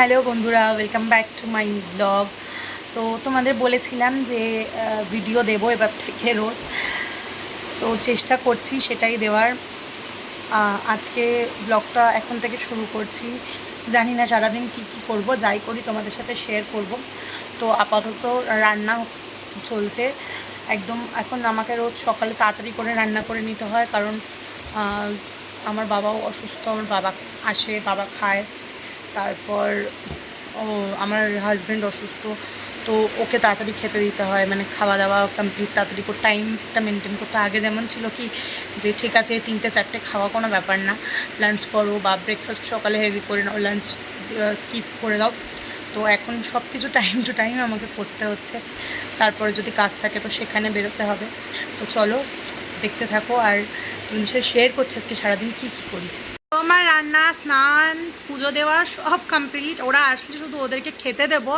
Hello বন্ধুরা welcome back to my blog তো তোমাদের বলেছিলাম যে ভিডিও দেবো এবার থেকে রোজ। তো চেষ্টা করছি সেটাই দেওয়ার। আজকে ব্লগটা এখন থেকে শুরু করছি। জানি না সারাদিন কী কী করব, যাই করি তোমাদের সাথে শেয়ার করব। তো আপাতত রান্না চলছে। একদম এখন আমাকে রোজ সকালে তাড়াতাড়ি করে রান্না করে নিতে হয় কারণ আমার বাবাও অসুস্থ, আমার বাবা আসে, বাবা খায়। তারপর আমার হাজব্যান্ড অসুস্থ, তো ওকে তাড়াতাড়ি খেতে দিতে হয়। মানে খাওয়া দাওয়া কমপ্লিট তাড়াতাড়ি করে টাইমটা মেনটেন করতে আগে যেমন ছিল কি, যে ঠিক আছে, তিনটে, চারটে খাওয়া কোনো ব্যাপার না। লাঞ্চ করো বা ব্রেকফাস্ট সকালে হেভি করে নাও লাঞ্চ স্কিপ করে দাও। তো এখন সব কিছু টাইম টু টাইম আমাকে করতে হচ্ছে। তারপরে যদি কাজ থাকে তো সেখানে বেরোতে হবে। তো চলো, দেখতে থাকো আর তুমি সে শেয়ার করছে আজকে সারাদিন কী কী করি। আমার রান্না, স্নান, পুজো দেওয়া সব কমপ্লিট ওরা আসলে শুধু ওদেরকে খেতে দেবো,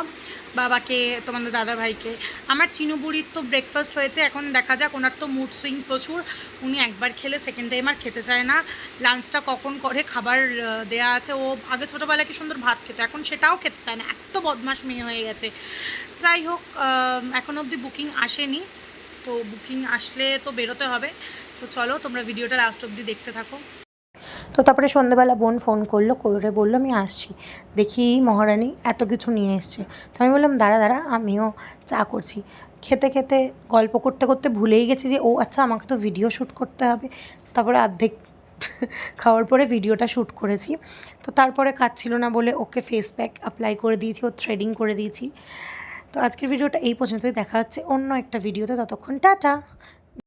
বাবাকে, তোমাদের দাদা ভাইকে আমার চিনু বুড়ির তো ব্রেকফাস্ট হয়েছে, এখন দেখা যাক, ওনার তো মুড সুইং প্রচুর। উনি একবার খেলে সেকেন্ড টাইম আর খেতে চায় না। লাঞ্চটা কখন করে, খাবার দেয়া আছে। ও আগে ছোটোবেলায় কি সুন্দর ভাত খেতে, এখন সেটাও খেতে চায় না। এত বদমাস মেয়ে হয়ে গেছে। যাই হোক এখন অবধি বুকিং আসেনি। তো বুকিং আসলে তো বেরোতে হবে। তো চলো, তোমরা ভিডিওটা লাস্ট অবধি দেখতে থাকো। তো তারপরে সন্ধ্যেবেলা বোন ফোন করল, করে বলল, আমি আসছি। দেখি মহারানী এত কিছু নিয়ে এসছে। তো আমি বললাম, দাঁড়া দাঁড়া, আমিও চা করছি। খেতে খেতে, গল্প করতে করতে ভুলেই গেছি যে, ও আচ্ছা আমাকে তো ভিডিও শ্যুট করতে হবে। তারপরে অর্ধেক খাওয়ার পরে ভিডিওটা শ্যুট করেছি। তো তারপরে কাজ ছিল না বলে ওকে ফেস প্যাক অ্যাপ্লাই করে দিয়েছি ও থ্রেডিং করে দিয়েছি। তো আজকের ভিডিওটা এই পর্যন্তই। দেখা হচ্ছে অন্য একটা ভিডিওতে ততক্ষণ টাটা।